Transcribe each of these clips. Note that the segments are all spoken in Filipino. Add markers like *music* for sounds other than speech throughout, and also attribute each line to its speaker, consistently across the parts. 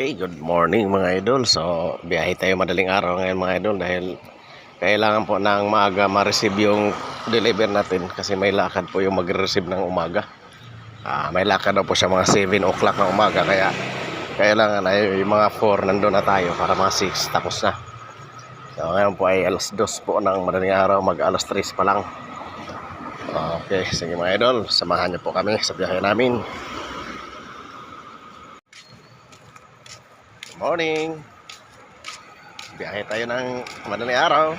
Speaker 1: Okay, good morning mga idol. So, biyahe tayo madaling araw ngayon mga idol dahil kailangan po ng maaga ma-receive yung deliver natin kasi may lakad po yung mag-receive ng umaga. Ah, may lakad daw po siya mga 7 o'clock ng umaga kaya kailangan ay yung mga 4 nandun na tayo para mga 6 tapos na. So, ngayon po ay alas 2 po ng madaling araw, mag alas 3 pa lang. Okay, sige mga idol, samahan niyo po kami sa biyahe namin. Morning! Biyahe tayo ng madaling araw.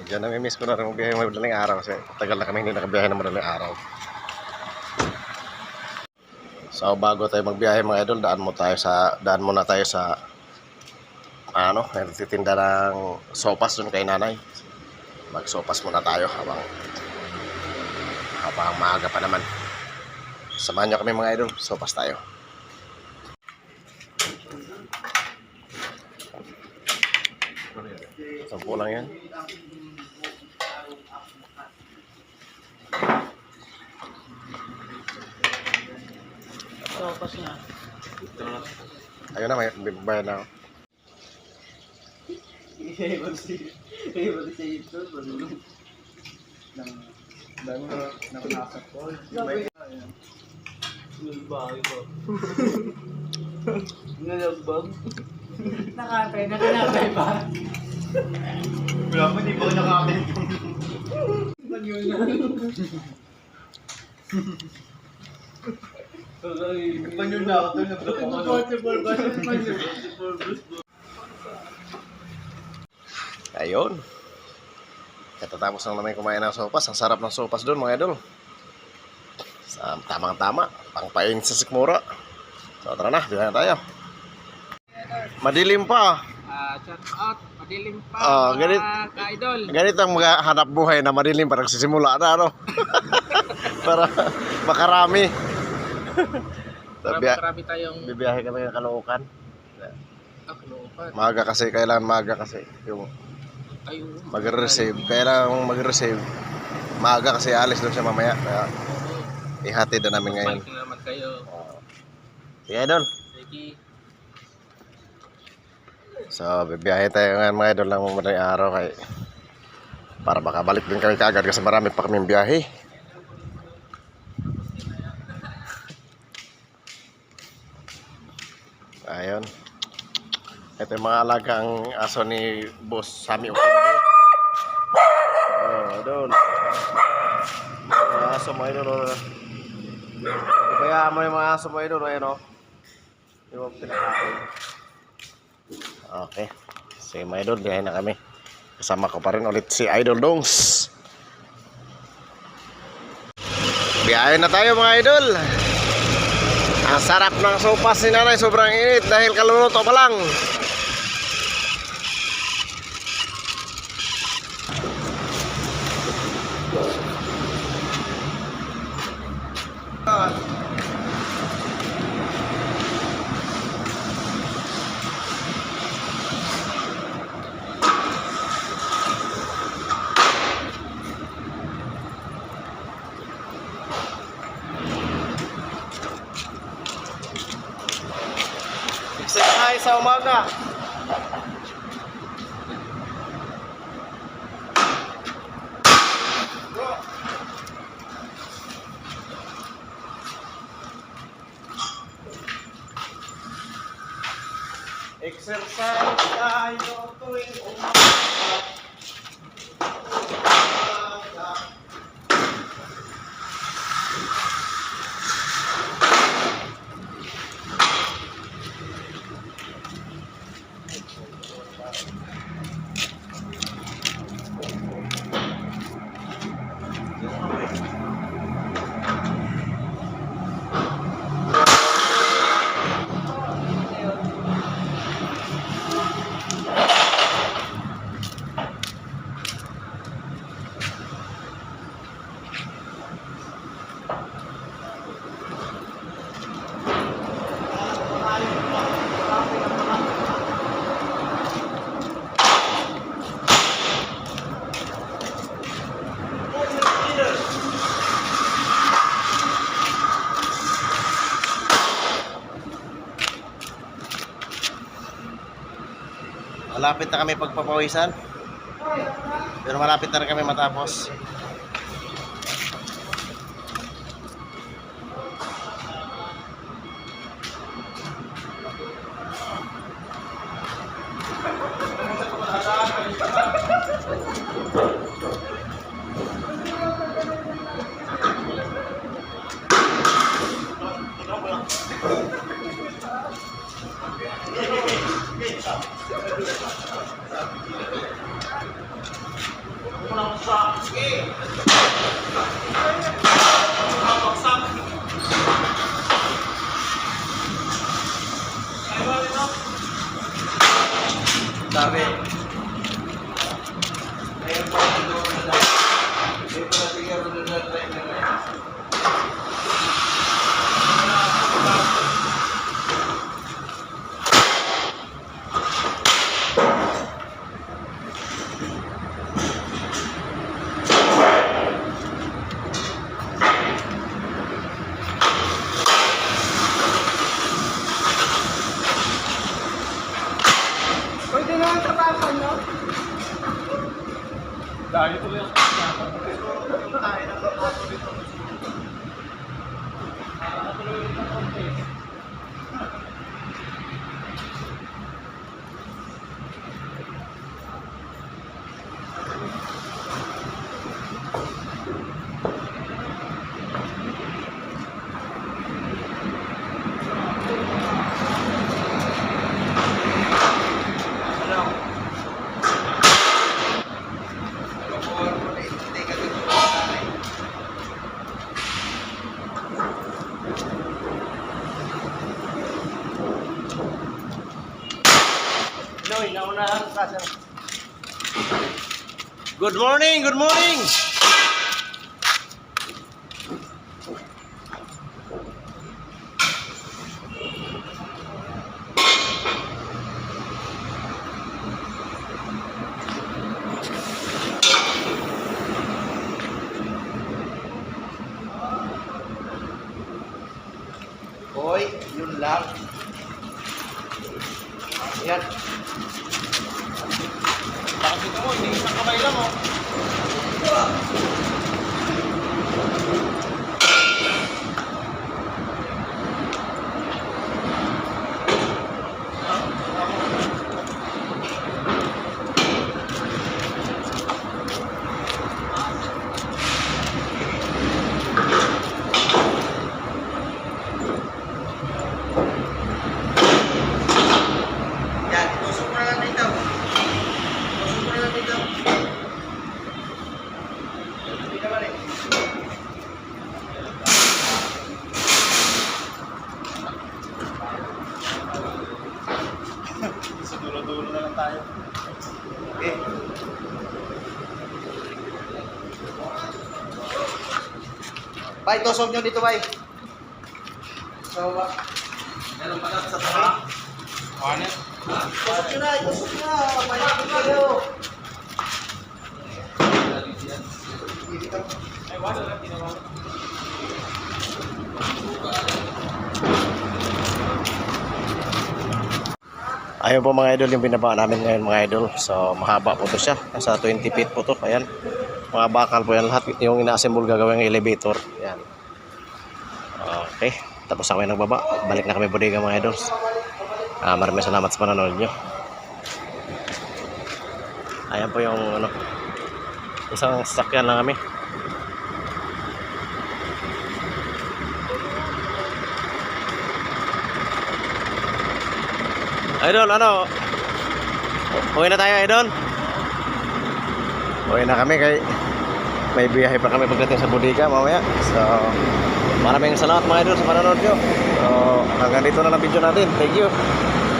Speaker 1: Medyo nami-miss ko na rin magbiyahe ng madaling araw kasi tagal na kami hindi nakabiyahe ng madaling araw. So bago tayo magbiyahe mga idol, daan mo tayo sa daan muna tayo sa ano, nagtitinda ng sopas doon kay nanay. Magsopas muna tayo habang habang maaga pa naman. Samahan niyo kami mga idol, sopas tayo. Sampu lang yan.
Speaker 2: Sopas na.
Speaker 1: Ayun na, may bayad na ako.
Speaker 2: Nulbag. *laughs* Nakatay. Nakanapay ba?
Speaker 3: Wala mo, di ba ako nakakabit
Speaker 2: Pag yun na.
Speaker 3: Panyo na ako doon?
Speaker 2: Impossible.
Speaker 1: Ayun. Katatapos lang namin kumain ng sopas. Ang sarap ng sopas doon mga idol. Sa tamang tama. Pangpain sa sikmura. So tara na, bilang tayo. Madilim pa.
Speaker 2: Ah, shout out. Madilim pa.
Speaker 1: Ah,
Speaker 2: mga
Speaker 1: ganit-
Speaker 2: Ka-idol.
Speaker 1: Ganito ang mga hanap buhay na madilim para nagsisimula na ano. *laughs* para makarami.
Speaker 2: Marami,
Speaker 1: Biya-
Speaker 2: marami tayong
Speaker 1: bibiyahe kami ng Caloocan.
Speaker 2: aklopan.
Speaker 1: Maaga kasi, kailangan maaga kasi yung mag-receive. Kailangan mag-receive. Maaga kasi alis doon siya mamaya. Kaya ihatid na namin ngayon.
Speaker 2: Balik na naman kayo.
Speaker 1: Sige doon.
Speaker 2: Sige.
Speaker 1: So, bibiyahe tayo ngayon mga idol ng madaling araw kay para makabalik din kami kagad kasi marami pa kaming biyahe. Ayun. Ito yung mga alagang aso ni Boss Sammy Okindo. Oh, doon. Mga aso mga idol. oh. Ibayaan mo yung mga aso mga idol. Ayun o. Yung pinakain. Okay. Sige mga idol, biyahe na kami. Kasama ko pa rin ulit si Idol Dongs. Biyahe na tayo mga idol. Ang sarap ng sopas ni nanay, sobrang init dahil kaluluto pa lang. Umaga. Exercise tayo tuwing umaga. Malapit na kami pagpapawisan. Pero malapit na rin kami matapos.
Speaker 3: Dahil tuloy ang
Speaker 1: Noy, Good morning, good morning.
Speaker 3: Hoy, yun lang. Yan.
Speaker 1: Bakit mo, hindi isang kamay lang oh.
Speaker 3: Yan, tusok mo na lang dito. Tusok mo na lang dito. Hindi naman eh.
Speaker 2: Sa dulo-dulo na lang tayo.
Speaker 3: Okay. Bay, tusok nyo dito, bay. So, ba? Meron pa lang sa tabi.
Speaker 2: Ano?
Speaker 3: Tusok nyo na, tusok nyo na. Malapit kayo.
Speaker 1: Ayun po mga idol yung binaba namin ngayon mga idol. So mahaba po to siya. Nasa 20 feet po to. Ayan. Mga bakal po yan lahat. Yung ina-assemble gagawin ng elevator. Ayan. Okay. Tapos na kami nagbaba. Balik na kami bodega mga idol. Ah, maraming salamat sa panonood nyo. Ayan po yung ano. Isang sasakyan lang kami. Idol, ano? Uwi na tayo, Idol. Uwi na kami kay may biyahe pa kami pagdating sa bodega mamaya. So, maraming salamat mga idol sa panonood nyo. So, hanggang dito na lang video natin. Thank you.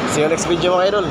Speaker 1: See you next video mga idol.